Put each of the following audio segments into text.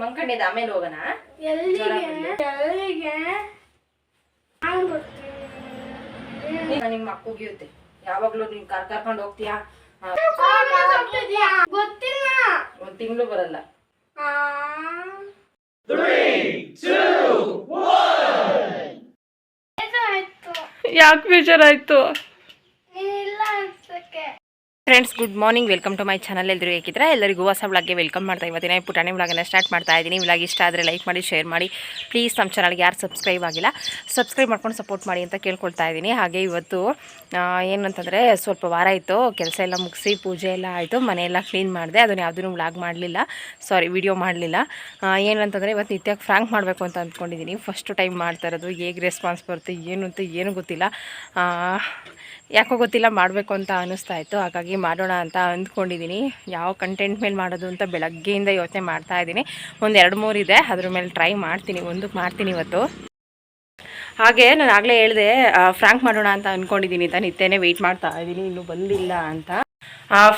ಮಂಕಂಡಿದ್ದ ಆಮೇಲೆ ಹೋಗೋಣ? ನಿಮ್ ಅಕ್ಕುಗಿಯುತ್ತೆ ಯಾವಾಗ್ಲೂ ನೀನ್ ಕಾರ್ ಕರ್ಕೊಂಡು ಹೋಗ್ತೀಯಾ? ಗೊತ್ತಿಲ್ಲ. ಒಂದ್ ತಿಂಗಳು ಬರಲ್ಲ. ಯಾಕೆ ಬೇಜಾರಾಯ್ತು? Friends good morning welcome to my channel ಎಲ್ಲರೂ ಹೇಗಿದ್ರೆ ಎಲ್ಲರಿಗೂ ಹೊಸ ವ್ಲಾಗ್ಗೆ ವೆಲ್ಕಮ್ ಮಾಡ್ತಾ ಇವತ್ತಿನ ಪುಟಾಣಿ ವ್ಲಾಗನ್ನು ಸ್ಟಾರ್ಟ್ ಮಾಡ್ತಾ ಇದ್ದೀನಿ. ಬ್ಲಾಗ್ ಇಷ್ಟ ಆದರೆ ಲೈಕ್ ಮಾಡಿ ಶೇರ್ ಮಾಡಿ. ಪ್ಲೀಸ್ ನಮ್ಮ ಚಾನಲ್ಗೆ ಯಾರು ಸಬ್ಸ್ಕ್ರೈಬ್ ಆಗಿಲ್ಲ ಸಬ್ಸ್ಕ್ರೈಬ್ ಮಾಡ್ಕೊಂಡು ಸಪೋರ್ಟ್ ಮಾಡಿ ಅಂತ ಕೇಳ್ಕೊಳ್ತಾ ಇದ್ದೀನಿ. ಹಾಗೆ ಇವತ್ತು ಏನಂತಂದರೆ ಸ್ವಲ್ಪ ವಾರ ಆಯಿತು. ಕೆಲಸ ಎಲ್ಲ ಮುಗಿಸಿ, ಪೂಜೆ ಎಲ್ಲ ಆಯಿತು. ಮನೆಯೆಲ್ಲ ಕ್ಲೀನ್ ಮಾಡಿದೆ. ಅದನ್ನು ಯಾವುದೂ ವ್ಲಾಗ್ ಮಾಡಲಿಲ್ಲ. ಸಾರಿ ವಿಡಿಯೋ ಮಾಡಲಿಲ್ಲ. ಏನಂತಂದರೆ ಇವತ್ತು ನಿತ್ಯಕ್ಕೆ ಫ್ರಾಂಕ್ ಮಾಡಬೇಕು ಅಂತ ಅಂದ್ಕೊಂಡಿದ್ದೀನಿ ಫಸ್ಟ್ ಟೈಮ್ ಮಾಡ್ತಾ ಇರೋದು. ಹೇಗೆ ರೆಸ್ಪಾನ್ಸ್ ಬರುತ್ತೆ, ಏನು ಅಂತ ಏನು ಗೊತ್ತಿಲ್ಲ. ಯಾಕೋ ಗೊತ್ತಿಲ್ಲ, ಮಾಡಬೇಕು ಅಂತ ಅನ್ನಿಸ್ತಾ ಇತ್ತು. ಹಾಗಾಗಿ ಮಾಡೋಣ ಅಂತ ಅಂದ್ಕೊಂಡಿದ್ದೀನಿ. ಯಾವ ಕಂಟೆಂಟ್ ಮೇಲೆ ಮಾಡೋದು ಅಂತ ಬೆಳಗ್ಗೆಯಿಂದ ಯೋಚನೆ ಮಾಡ್ತಾ ಇದ್ದೀನಿ. ಒಂದು ಎರಡು ಮೂರು ಇದೆ. ಅದ್ರ ಮೇಲೆ ಟ್ರೈ ಮಾಡ್ತೀನಿ. ಒಂದಕ್ಕೆ ಮಾಡ್ತೀನಿ ಇವತ್ತು. ಹಾಗೆ ನಾನು ಆಗಲೇ ಹೇಳಿದೆ ಫ್ರ್ಯಾಂಕ್ ಮಾಡೋಣ ಅಂತ ಅಂದ್ಕೊಂಡಿದ್ದೀನಿ. ಅಂತ ನಿತ್ಯನೇ ವೆಯ್ಟ್ ಮಾಡ್ತಾ ಇದ್ದೀನಿ. ಇನ್ನೂ ಬಂದಿಲ್ಲ ಅಂತ.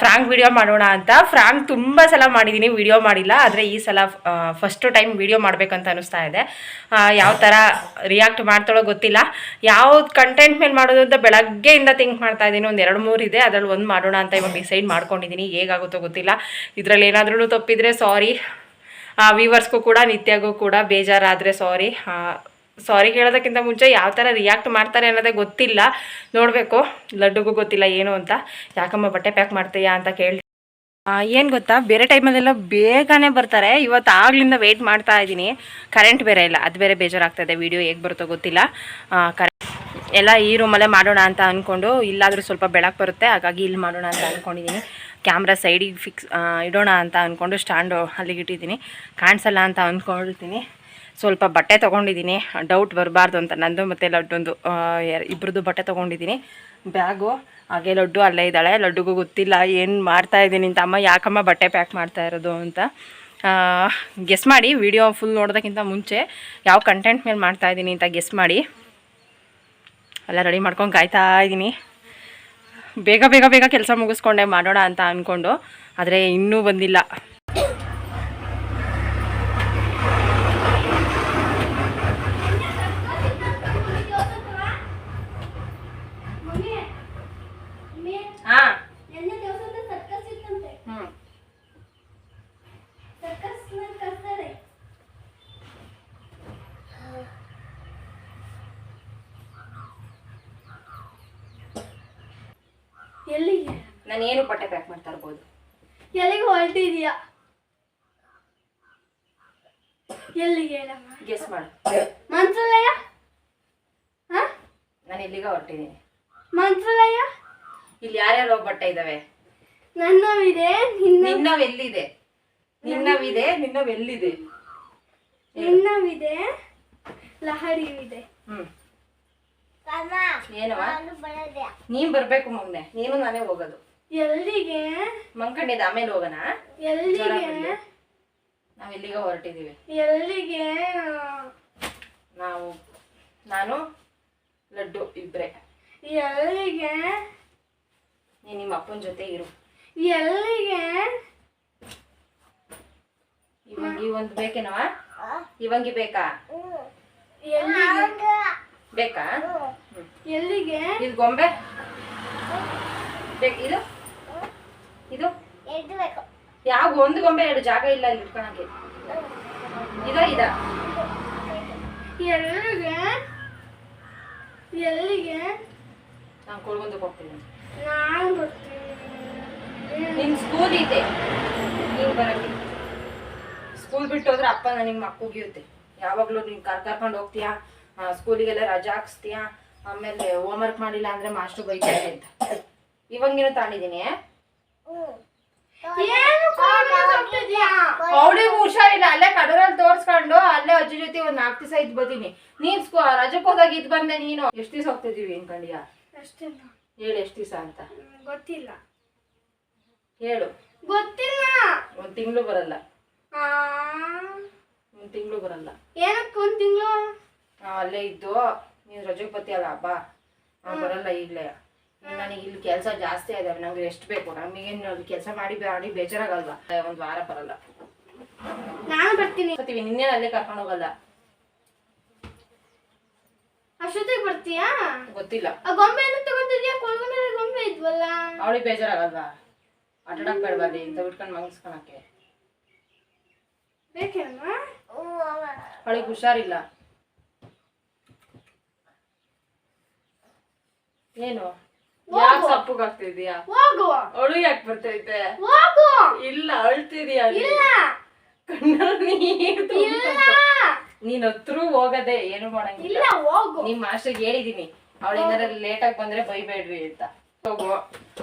ಫ್ರಾಂಕ್ ವಿಡಿಯೋ ಮಾಡೋಣ ಅಂತ. ಫ್ರಾಂಕ್ ತುಂಬ ಸಲ ಮಾಡಿದ್ದೀನಿ ವಿಡಿಯೋ ಮಾಡಿಲ್ಲ. ಆದರೆ ಈ ಸಲ ಫಸ್ಟ್ ಟೈಮ್ ವಿಡಿಯೋ ಮಾಡಬೇಕಂತ ಅನಿಸ್ತಾ ಇದೆ. ಯಾವ ಥರ ರಿಯಾಕ್ಟ್ ಮಾಡ್ತಾಳೋ ಗೊತ್ತಿಲ್ಲ. ಯಾವ ಕಂಟೆಂಟ್ ಮೇಲೆ ಮಾಡೋದು ಅಂತ ಬೆಳಗ್ಗೆಯಿಂದ ಥಿಂಕ್ ಮಾಡ್ತಾ ಇದ್ದೀನಿ ಒಂದು ಎರಡು ಮೂರು ಇದೆ. ಅದರಲ್ಲಿ ಒಂದು ಮಾಡೋಣ ಅಂತ ಇವಾಗ ಡಿಸೈಡ್ ಮಾಡ್ಕೊಂಡಿದ್ದೀನಿ ಹೇಗಾಗುತ್ತೋ ಗೊತ್ತಿಲ್ಲ. ಇದರಲ್ಲಿ ಏನಾದ್ರೂ ತಪ್ಪಿದರೆ ಸಾರಿ ವ್ಯೂವರ್ಸ್ಗೂ ಕೂಡ, ನಿತ್ಯಗೂ ಕೂಡ ಬೇಜಾರಾದರೆ ಸಾರಿ ಸಾರಿ ಕೇಳೋದಕ್ಕಿಂತ ಮುಂಚೆ ಯಾವ ಥರ ರಿಯಾಕ್ಟ್ ಮಾಡ್ತಾರೆ ಅನ್ನೋದೇ ಗೊತ್ತಿಲ್ಲ. ನೋಡಬೇಕು, ಲಡ್ಡುಗೂ ಗೊತ್ತಿಲ್ಲ ಏನು ಅಂತ. ಯಾಕಮ್ಮ ಬಟ್ಟೆ ಪ್ಯಾಕ್ ಮಾಡ್ತೀಯಾ ಅಂತ ಕೇಳಿ ಏನು ಗೊತ್ತಾ? ಬೇರೆ ಟೈಮಲ್ಲೆಲ್ಲ ಬೇಗನೆ ಬರ್ತಾರೆ. ಇವತ್ತು ಆಗ್ಲಿಂದ ವೆಯ್ಟ್ ಮಾಡ್ತಾ ಇದ್ದೀನಿ. ಕರೆಂಟ್ ಬೇರೆ ಇಲ್ಲ. ಅದು ಬೇರೆ ಬೇಜಾರಾಗ್ತದೆ. ವಿಡಿಯೋ ಹೇಗೆ ಬರುತ್ತೋ ಗೊತ್ತಿಲ್ಲ. ಕರೆಂಟ್ ಎಲ್ಲ ಈ ರೂಮಲ್ಲೇ ಮಾಡೋಣ ಅಂತ ಅಂದ್ಕೊಂಡು ಇಲ್ಲಾದರೂ ಸ್ವಲ್ಪ ಬೆಳಕು ಬರುತ್ತೆ. ಹಾಗಾಗಿ ಇಲ್ಲಿ ಮಾಡೋಣ ಅಂತ ಅಂದ್ಕೊಂಡಿದ್ದೀನಿ ಕ್ಯಾಮ್ರಾ ಸೈಡಿಗೆ ಫಿಕ್ಸ್ ಇಡೋಣ ಅಂತ ಅಂದ್ಕೊಂಡು ಸ್ಟ್ಯಾಂಡು ಅಲ್ಲಿಗೆ ಇಟ್ಟಿದ್ದೀನಿ. ಕಾಣಿಸಲ್ಲ ಅಂತ ಅಂದ್ಕೊಳ್ತೀನಿ ಸ್ವಲ್ಪ ಬಟ್ಟೆ ತೊಗೊಂಡಿದ್ದೀನಿ. ಡೌಟ್ ಬರಬಾರ್ದು ಅಂತ ನಂದು ಮತ್ತು ಲಡ್ಡೊಂದು ಇಬ್ಬರದ್ದು ಬಟ್ಟೆ ತೊಗೊಂಡಿದ್ದೀನಿ. ಬ್ಯಾಗು ಹಾಗೆ ಲಡ್ಡು ಅಲ್ಲೇ ಇದ್ದಾಳೆ. ಲಡ್ಡುಗೂ ಗೊತ್ತಿಲ್ಲ ಏನು ಮಾಡ್ತಾ ಇದ್ದೀನಿ ಅಂತ. ಅಮ್ಮ ಯಾಕಮ್ಮ ಬಟ್ಟೆ ಪ್ಯಾಕ್ ಮಾಡ್ತಾ ಇರೋದು ಅಂತ. ಗೆಸ್ ಮಾಡಿ ವಿಡಿಯೋ ಫುಲ್ ನೋಡೋದಕ್ಕಿಂತ ಮುಂಚೆ ಯಾವ ಕಂಟೆಂಟ್ ಮೇಲೆ ಮಾಡ್ತಾ ಇದ್ದೀನಿ ಅಂತ ಗೆಸ್ ಮಾಡಿ. ಎಲ್ಲ ರೆಡಿ ಮಾಡ್ಕೊಂಡು ಕಾಯ್ತಾ ಇದ್ದೀನಿ. ಬೇಗ ಬೇಗ ಬೇಗ ಕೆಲಸ ಮುಗಿಸ್ಕೊಂಡೆ, ಮಾಡೋಣ ಅಂತ ಅಂದ್ಕೊಂಡು ಆದರೆ ಇನ್ನೂ ಬಂದಿಲ್ಲ. ನಾನು ಏನು ಬಟ್ಟೆ ಪ್ಯಾಕ್ ಮಾಡ್ತಾ ಇರ್ಬೋದು? ಎಲ್ಲಿಗೆ ಹೊರಟಿದ್ಯಾ? ಎಲ್ಲಿಗೆ ಹೇಳಮ್ಮ? ಗೆಸ್ ಮಾಡು. ಮಂತ್ರಾಲಯ? ಹಾ? ನಾನು ಇಲ್ಲಿಗೆ ಹೊರಟಿದ್ದೀನಿ ಮಂತ್ರಾಲಯ? ಇಲ್ಲಿ ಯಾರ್ಯಾರೋ ಬಟ್ಟೆ ಇದಾವೆ? ನನ್ನವಿದೆ ನಿನ್ನ ನಿನ್ನವೆಲ್ಲಿದೆ? ನಿನ್ನವಿದೆ ನಿನ್ನವೆಲ್ಲಿದೆ? ನಿನ್ನವಿದೆ ಇದೆ ಹ್ಮ್. ಏನವ ನೀನ್ ಬರ್ಬೇಕು ಮೊನ್ನೆ ನೀನು ನಾನೇ ಹೋಗೋದು. ಎಲ್ಲಿಗೆ? ಮಂಕಂಡಿದ ಆಮೇಲೆ ಹೋಗೋಣ. ಎಲ್ಲಿಗೆ? ನಾವು ಇಲ್ಲಿಗೆ ಹೊರಟಿದೀವಿ. ಎಲ್ಲಿಗೆ? ನಾವು ನಾನು ಲಡ್ಡು ಇಬ್ರೆ. ಎಲ್ಲಿಗೆ? ನೀ ನಿಮ್ಮ ಅಪ್ಪನ ಜೊತೆ ಇರು. ಎಲ್ಲಿಗೆ? ಇವಂಗಿ ಒಂದು ಬೇಕೇನವ ಇವಂಗಿ ಬೇಕಾ? ಎಲ್ಲಿಗೆ? ಬೇಕಾ? ಎಲ್ಲಿಗೆ? ಇದು ಗೊಂಬೆ. ಬೇಕು ಇದು ಇದು? ಯಾವ ಒಂದು ಗೊಂಬೆ ಎರಡು ಜಾಗ ಇಲ್ಲ ಇಲ್ಲಿ ಇಟ್ಕೊಳಕ್ಕೆ. ಇದ ಇದ? ಎಲ್ಲಿಗೆ? ಎಲ್ಲಿಗೆ? ನಾನು ಕೊಡ್ಗೊಂದು ಹೋಗ್ತೀನಿ. ನಾನು ಬರ್ತೀನಿ ನಿನ್ ಸ್ಕೂಲ್ ಇದೆ. ನೀವು ಬರಕ್ಕೆ. ಸ್ಕೂಲ್ ಬಿಟ್ಟು ಹೋದ್ರೆ ಅಪ್ಪ ನನಗೆ ಮಕ್ಕುಗಿಯುತ್ತೆ ಯಾವಾಗ್ಲೂ ನೀನ್ ಕರ್ ಕರ್ಕೊಂಡು ಹೋಗ್ತೀಯಾ? ಸ್ಕೂಲಿಗೆಲ್ಲ ರಜಾ ಹಾಕ್ಸ್ತೀಯಾ? ಆಮೇಲೆ ಹೋಮ್ವರ್ಕ್ ಮಾಡಿಲ್ಲ ಅಂದರೆ ಮಾಸ್ಟರ್ ಬೈತಾರೆ ಅಂತ. ಇವಾಗಿನ ತಾಂಡಿದ್ದೀನಿ ಏನು ಕೋಣೆಗೆ ಹೋಗ್ತಿದ್ಯಾ? ಅವಳಿಗೂ ಹುಷಾರಿಲ್ಲ. ಅಲ್ಲೇ ಕಡೂರಲ್ಲಿ ತೋರ್ಸ್ಕೊಂಡು ಅಲ್ಲೇ ಅಜ್ಜಿ ಜೊತೆ ಒಂದ್ ನಾಲ್ಕು ದಿವಸ ಇದ್ ಬರ್ತೀನಿ. ನೀನ್ ಸ್ಕೂ ರಜಕ್ಕೆ ಹೋದಾಗ ಇದ್ ಬಂದೆ ನೀನು. ಎಷ್ಟ್ ದಿವಸ ಹೋಗ್ತಿದೀವಿ ಅನ್ಕೊಂಡಿಯ? ಹೇಳು ಎಷ್ಟು ದಿವಸ ಅಂತ. ಗೊತ್ತಿಲ್ಲ. ಹೇಳು. ಗೊತ್ತಿಲ್ಲ. ಒಂದ್ ತಿಂಗಳು ಬರಲ್ಲ. ಒಂದ್ ತಿಂಗಳು ಬರಲ್ಲ. ಏನಕ್ಕೆ ಒಂದ್ ತಿಂಗಳು? ಅಲ್ಲೇ ಇದ್ದು. ನೀನ್ ರಜೆಗೆ ಅಲ್ಲ ಹಬ್ಬ ಬರಲ್ಲ ಈಗ್ಲೇ. ನನಗೆ ಇಲ್ಲಿ ಕೆಲಸ ಜಾಸ್ತಿ ಇದಾವೆ ನಂಗೆ ಎಷ್ಟು ಬೇಕು. ನಮಗೇನು ಕೆಲಸ ಮಾಡಿ ಮಾಡಿ ಬೇಜಾರಾಗಲ್ವಾ? ಒಂದು ವಾರ ಬರಲ್ಲ. ನಾನು ಬರ್ತೀನಿ. ಬರ್ತೀವಿ ನಿನ್ನೆ ಅಲ್ಲೇ ಕರ್ಕೊಂಡು ಹೋಗಲ್ಲ. ಅಷ್ಟೊತ್ತಿಗೆ ಬರ್ತೀಯಾ? ಗೊತ್ತಿಲ್ಲ. ಆ ಗೊಂಬೆ ಏನು ತಗೊಂಡಿದ್ಯಾ? ಗೊಂಬೆ ಇದ್ವಲ್ಲ? ಅವಳಿಗೆ ಬೇಜಾರಾಗಲ್ವಾ? ಆಟಾಡಕ್ ಬೇಡಬಾರ್ದು ಇಂತ ಬಿಟ್ಕೊಂಡು ಮಂಗಿಸ್ಕೊಳಕ್ಕೆ. ಬೇಕೇನಮ್ಮ ಅವಳಿಗೆ ಹುಷಾರಿಲ್ಲ. ಏನು? ಯಾಕೆ ಸಪ್ಪಗಾಗ್ತಿದ್ಯಾ? ಹೋಗು ಅಳು ಯಾಕೆ ಬರ್ತೈತೆ? ಹೋಗು ಇಲ್ಲ ಅಳ್ತಿದ್ಯಾ ಇಲ್ಲ. ನೀನ್ ಹತ್ರ ಹೋಗದೆ ಏನು ಮಾಡಂಗಿಲ್ಲ. ಹೋಗು. ನಿಮ್ ಮಾಸ್ಟರ್ ಹೇಳಿದೀನಿ. ಅವಳೇನಾರ ಲೇಟ್ ಆಗಿ ಬಂದ್ರೆ ಬೈಬೇಡ್ರಿ ಅಂತ. ಹೋಗು.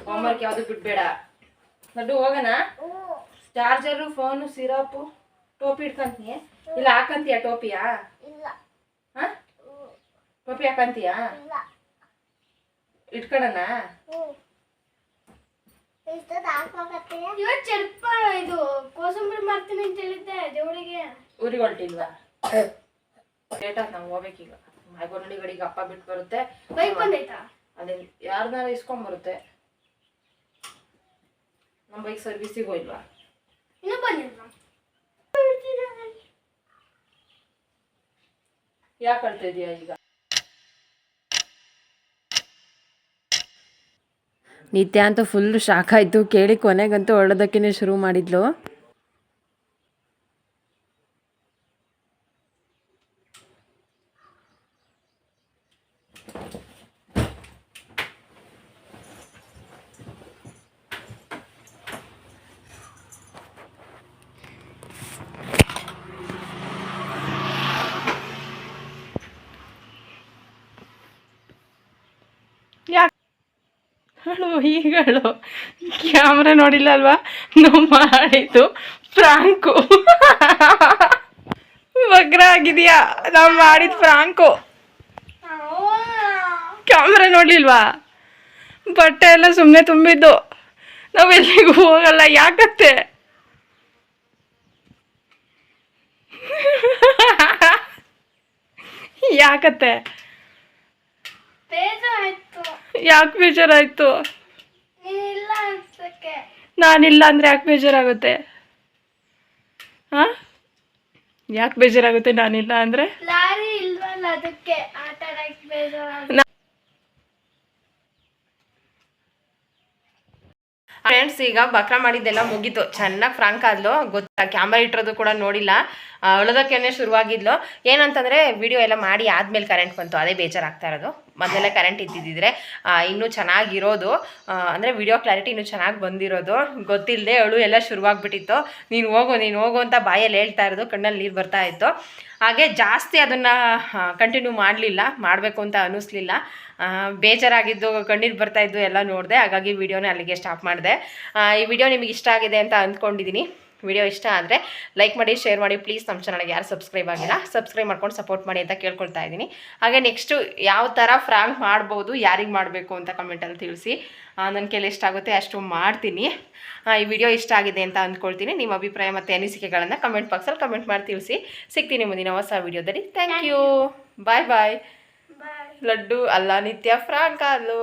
ಹೋಮ್ವರ್ಕ್ ಯಾವ್ದು ಬಿಡ್ಬೇಡ. ನಡು ಹೋಗಣ ಚಾರ್ಜರು ಫೋನು ಸಿರಪು ಟೋಪಿ ಇಟ್ಕಂತೀಯ ಇಲ್ಲ ಹಾಕಂತೀಯ ಟೋಪಿಯಾ? ಹಾ? ಟೋಪಿ ಹಾಕಂತೀಯ? ಇಟ್ಕೊಳಣ ಇವತ್ತು ಚರ್ಪ ಇದು ಕೋಸಂಬರಿ ಮಾಡ್ತೀನಿ ಅಂತ ಹೇಳಿದ್ದೆ ದೇವಳಿಗೆ. ಊರಿಗೆ ಹೊಲ್ಟಿಲ್ವಾ ಲೇಟ್ ನಾವು ಹೋಗ್ಬೇಕೀಗ. ಮಾಯ್ಗೊಂಡಿ ಗಡಿಗೆ ಅಪ್ಪ ಬಿಟ್ಟು ಬರುತ್ತೆ. ಬೈಕ್ ಬಂದೈತಾ? ಅದೇ ಯಾರ್ದಾರ ಇಸ್ಕೊಂಡ್ ಬರುತ್ತೆ. ನಮ್ಮ ಬೈಕ್ ಸರ್ವಿಸಿಗೆ ಹೋಯ್ಲ್ವಾ ಇನ್ನೂ ಬಂದಿಲ್ಲ ಯಾಕೆ ಅಳ್ತಾ ಇದೀಯ ಈಗ? ನಿತ್ಯ ಅಂತೂ ಫುಲ್ ಶಾಕ್ ಆಯಿತು. ಕೇಳಿ ಕೊನೆಗಂತೂ ಹೊರಡೋದಕ್ಕೇ ಶುರು ಮಾಡಿದ್ಲು. ಹೇಳು ಕ್ಯಾಮ್ರಾ ನೋಡಿಲ್ಲ ಅಲ್ವಾ ನಾವು ಮಾಡಿದ್ದು ಫ್ರಾಂಕು. ವಗ್ರ ಆಗಿದೆಯಾ ನಾವು ಮಾಡಿದ ಫ್ರಾಂಕು. ಕ್ಯಾಮ್ರಾ ನೋಡ್ಲಿಲ್ವಾ? ಬಟ್ಟೆ ಎಲ್ಲ ಸುಮ್ಮನೆ ತುಂಬಿದ್ದು. ನಾವು ಎಲ್ಲಿಗೂ ಹೋಗಲ್ಲ ಯಾಕತ್ತೆ? ಯಾಕತ್ತೆ? ಯಾಕೆ ಬೇಜಾರಾಯ್ತು? ನಾನಿಲ್ಲ ಅಂದರೆ ಯಾಕೆ ಬೇಜಾರಾಗುತ್ತೆ? ಹಾಂ? ಯಾಕೆ ಬೇಜಾರಾಗುತ್ತೆ ನಾನಿಲ್ಲ ಅಂದರೆ? ಫ್ರೆಂಡ್ಸ್ ಈಗ ಬಕ್ರ ಮಾಡಿದ್ದೆಲ್ಲ ಮುಗೀತು. ಚೆನ್ನಾಗಿ ಫ್ರಾಂಕ್ ಆದ್ಲು. ಗೊತ್ತಾ ಕ್ಯಾಮ್ರಾ ಇಟ್ಟಿರೋದು ಕೂಡ ನೋಡಿಲ್ಲ. ಅಳೋದಕ್ಕೇನೆ ಶುರುವಾಗಿದ್ಲು. ಏನಂತಂದರೆ ವಿಡಿಯೋ ಎಲ್ಲ ಮಾಡಿ ಆದಮೇಲೆ ಕರೆಂಟ್ ಬಂತು. ಅದೇ ಬೇಜಾರಾಗ್ತಾ ಇರೋದು. ಮೊದಲೆಲ್ಲ ಕರೆಂಟ್ ಇದ್ದಿದ್ದಿದ್ರೆ ಇನ್ನೂ ಚೆನ್ನಾಗಿರೋದು. ಅಂದರೆ ವಿಡಿಯೋ ಕ್ಲಾರಿಟಿ ಇನ್ನೂ ಚೆನ್ನಾಗಿ ಬಂದಿರೋದು. ಗೊತ್ತಿಲ್ಲದೆ ಅಳು ಎಲ್ಲ ಶುರುವಾಗ್ಬಿಟ್ಟಿತ್ತು. ನೀನು ಹೋಗು ನೀನು ಹೋಗು ಅಂತ ಬಾಯಲ್ಲಿ ಹೇಳ್ತಾ ಇರೋದು, ಕಣ್ಣಲ್ಲಿ ನೀರು ಬರ್ತಾ ಇತ್ತು. ಹಾಗೆ ಜಾಸ್ತಿ ಅದನ್ನು ಕಂಟಿನ್ಯೂ ಮಾಡಲಿಲ್ಲ, ಮಾಡಬೇಕು ಅಂತ ಅನ್ನಿಸ್ಲಿಲ್ಲ ಬೇಜಾರಾಗಿದ್ದು, ಕಣ್ಣೀರು ಬರ್ತಾ ಇದ್ದು ಎಲ್ಲ ನೋಡಿದೆ, ಹಾಗಾಗಿ ವಿಡಿಯೋನ ಅಲ್ಲಿಗೆ ಸ್ಟಾಪ್ ಮಾಡಿದೆ. ಈ ವಿಡಿಯೋ ನಿಮಗೆ ಇಷ್ಟ ಆಗಿದೆ ಅಂತ ಅಂದ್ಕೊಂಡಿದ್ದೀನಿ ವಿಡಿಯೋ ಇಷ್ಟ ಆದರೆ ಲೈಕ್ ಮಾಡಿ ಶೇರ್ ಮಾಡಿ ಪ್ಲೀಸ್ ನಮ್ಮ ಚಾನಲ್ಗೆ ಯಾರು ಸಬ್ಸ್ಕ್ರೈಬ್ ಆಗಿಲ್ಲ ಸಬ್ಸ್ಕ್ರೈಬ್ ಮಾಡ್ಕೊಂಡು ಸಪೋರ್ಟ್ ಮಾಡಿ ಅಂತ ಕೇಳ್ಕೊಳ್ತಾ ಇದ್ದೀನಿ. ಹಾಗೆ ನೆಕ್ಸ್ಟು ಯಾವ ಥರ ಫ್ರಾಂಕ್ ಮಾಡ್ಬೋದು ಯಾರಿಗೆ ಮಾಡಬೇಕು ಅಂತ ಕಮೆಂಟಲ್ಲಿ ತಿಳಿಸಿ. ನನ್ನ ಕೈಲಿ ಎಷ್ಟಾಗುತ್ತೆ ಅಷ್ಟು ಮಾಡ್ತೀನಿ. ಈ ವಿಡಿಯೋ ಇಷ್ಟ ಆಗಿದೆ ಅಂತ ಅಂದ್ಕೊಳ್ತೀನಿ ನಿಮ್ಮ ಅಭಿಪ್ರಾಯ ಮತ್ತು ಅನಿಸಿಕೆಗಳನ್ನು ಕಮೆಂಟ್ ಬಾಕ್ಸಲ್ಲಿ ಕಮೆಂಟ್ ಮಾಡಿ ತಿಳಿಸಿ. ಸಿಗ್ತೀನಿ ಮುಂದಿನ ಹೊಸ ವಿಡಿಯೋದಲ್ಲಿ. Thank you bye bye bye laddu ಅಲ್ಲ ನಿತ್ಯ ಫ್ರಾಂಕ್ ಅಲ್ಲೂ.